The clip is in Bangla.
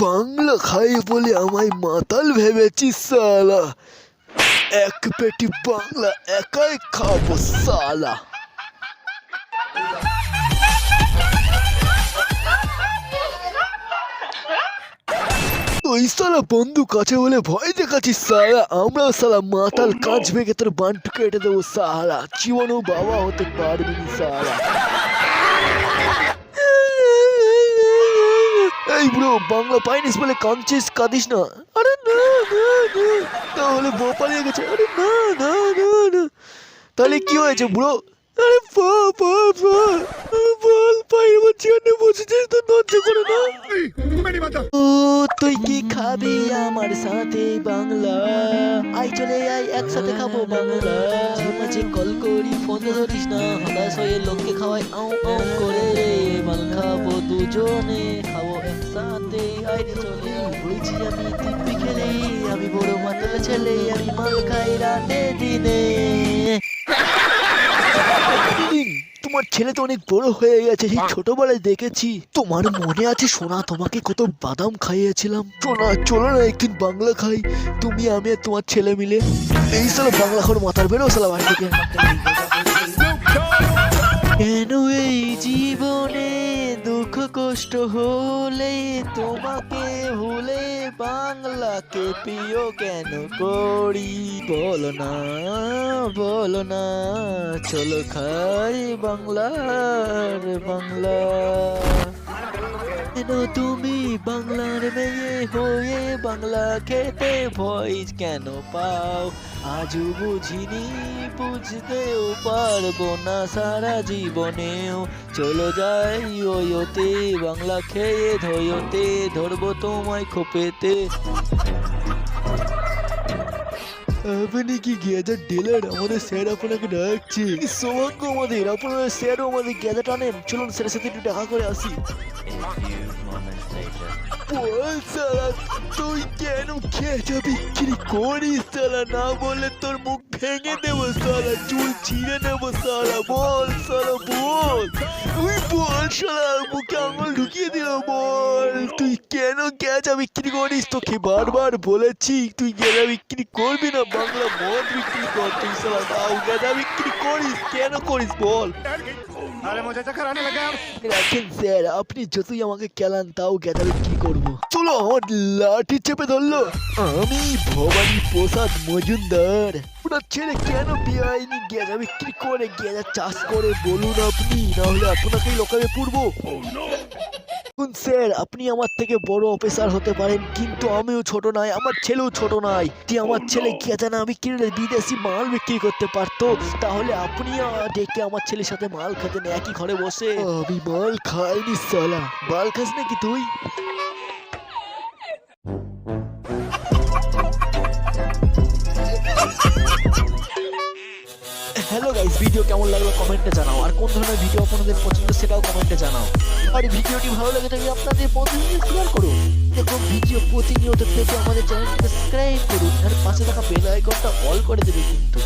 বাংলা খাই বলে আমায় মাতাল ভেবেছিস সালা এক পেটি বাংলা একাই খাব সালা তুই সালা বন্ধু কাছে বলে ভয় দেখাচ্ছিস সালা আমরাও সালা মাতাল কাজ ভেঙে তোর বান্টু কেটে দেবো সালা জীবনেও বাবা হতে পারবি না সালা এই ব্রো বাংলা পাইনিস বলে কাঁদছিস কাঁদিস না। আরে না না না তাহলে বউ পালিয়ে গেছে। আরে না না না না। তাহলে কি হয়েছে ব্রো আরে বা বা বা বল পাই বলছি অন্য বসেছিস তো নজ্জ করে না? ও তুই কি খাবি আমার সাথে বাংলা? আই চলে আই একসাথে খাব বাংলা। মাঝে কল করি ফোন ধরিস না। হতাশ হয়ে লোককে খাওয়াই আউ আউ করে। মাল খাব দুজনে খাব একসাথে আই রে চলে বলছি আমি দিব্যি খেলে আমি বড় মাতাল ছেলে আমি মাল খাই রাতে দিনে। তোমার ছেলে তো অনেক বড় হয়ে গেছে সেই ছোটবেলায় দেখেছি। তোমার মনে আছে সোনা তোমাকে কত বাদাম খাইয়েছিলাম। সোনা চলো না একদিন বাংলা খাই তুমি আমি আর তোমার ছেলে মিলে। এই সালা বাংলা খাওয়ার মাথার বেরো সালা বাড়ি থেকে। কেন এই জীবনে কষ্ট হলে তোমাকে ভুলে বাংলাকে প্রিয় কেন করি? বলো না, বল না, চলো খাই বাংলার বাংলা। কেন তুমি বাংলার মেয়ে হয়ে বাংলা খেতে ভয় কেন পাও? আজও বুঝিনি, বুঝতেও পারব না সারা জীবনেও। চলো যাই ওয়োতে বাংলা খেয়ে ধয়োতে, ধরবো তোমায় খোপেতে। আপনি কি গেজার ডিলার? আমাদের স্যার আপনাকে ডাকছে। সৌভাগ্য আমাদের। আপনারা স্যারও আমাদের গেজা টানেন চলুন স্যারের সাথে একটু দেখা করে আসি। বল সালা, তুই কেন গেজা বিক্রি করিস সালা? না বললে তোর মুখ ভেঙে দেবো সালা। চুল ছিঁড়ে নেব সালা। বল সালা, বল। তুই বল শালা মুখে আঙুল ঢুকিয়ে দিল বল। তুই কেন গেজা বিক্রি করিস? তোকে বারবার বলেছি, তুই গেঁদা বিক্রি করবি না? বাংলা মদ বিক্রি কর তুই সালা তাও গেঁদা বিক্রি করিস? কেন করিস বল? স্যার আপনি যতই আমাকে খেলান তাও গেদারে কি করব? চলো আমার লাঠি চেপে ধরলো। আমি ভবানী প্রসাদ মজুমদার। ওনার ছেলে কেন বেআইনি গেদা? বিক্রি করে গেদা চাষ করে বলুন আপনি? নাহলে আপনাকেই লোকাবে পুরবো oh, দেখুন স্যার আপনি আমার থেকে বড় অফিসার হতে পারেন কিন্তু আমিও ছোট নাই আমার ছেলেও ছোট নাই। তুই আমার ছেলে কি না আমি কিনলে বিদেশি মাল বিক্রি করতে পারতো। তাহলে আপনি ডেকে আমার ছেলের সাথে মাল খেতেন একই ঘরে বসে। আমি মাল খাইনি সালা মাল খাস নাকি তুই? ভিডিও কেমন লাগল কমেন্টে জানাও। আর কোন ধরনের ভিডিও আপনাদের পছন্দ সেটাও কমেন্টে জানাও। আর ভিডিওটি ভালো লাগে থাকলে আপনাদের বন্ধুদের শেয়ার করুন। এরকম ভিডিও প্রতিনিয়ত পেতে আমাদের চ্যানেলটিকে সাবস্ক্রাইব করুন। আর পাশে থাকা বেল আইকনটা অল করে দেবে কিন্তু।